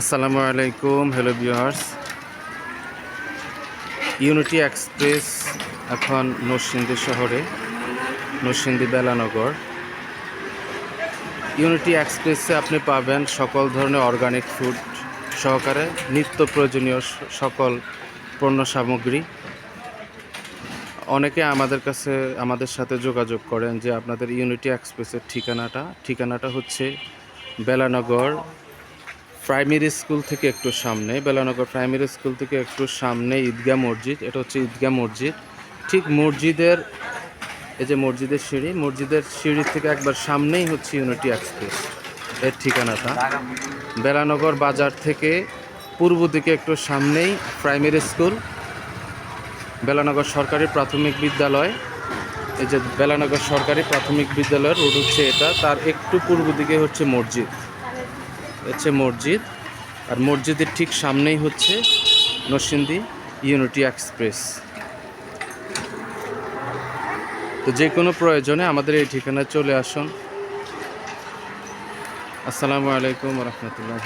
আসসালামু আলাইকুম hello viewers unity express এখন নরসিংদী শহরে, নরসিংদী বেলানগর। ইউনিটি এক্সপ্রেসে আপনি পাবেন সকল ধরনের অর্গানিক ফুড সহকারে, নিত্য প্রয়োজনীয় সকল পণ্য সামগ্রী। অনেকে আমাদের কাছে, আমাদের সাথে যোগাযোগ করেন যে আপনাদের ইউনিটি এক্সপ্রেসের ঠিকানাটা ঠিকানাটা হচ্ছে বেলানগর প্রাইমারি স্কুল থেকে একটু সামনে, বেলানগর প্রাইমারি স্কুল থেকে একটু সামনে ঈদগাহ মসজিদ। এটা হচ্ছে ঈদগাহ মসজিদ। ঠিক মসজিদের, এই যে মসজিদের সিঁড়ি মসজিদের সিঁড়ি থেকে একবার সামনেই হচ্ছে ইউনিটি এক্সপ্রেস এর ঠিকানাটা বেলানগর বাজার থেকে পূর্ব দিকে একটু সামনেই প্রাইমারি স্কুল। বেলানগর সরকারি প্রাথমিক বিদ্যালয়। এই যে বেলানগর সরকারি প্রাথমিক বিদ্যালয়ের রোড হচ্ছে এটা। তার একটু পূর্ব দিকে হচ্ছে মসজিদ। হচ্ছে মসজিদ। আর মসজিদের ঠিক সামনেই হচ্ছে নরসিংদী ইউনিটি এক্সপ্রেস। তো যে কোনো প্রয়োজনে আমাদের এই ঠিকানায় চলে আসুন। আসসালামু আলাইকুম রহমতুল্লাহ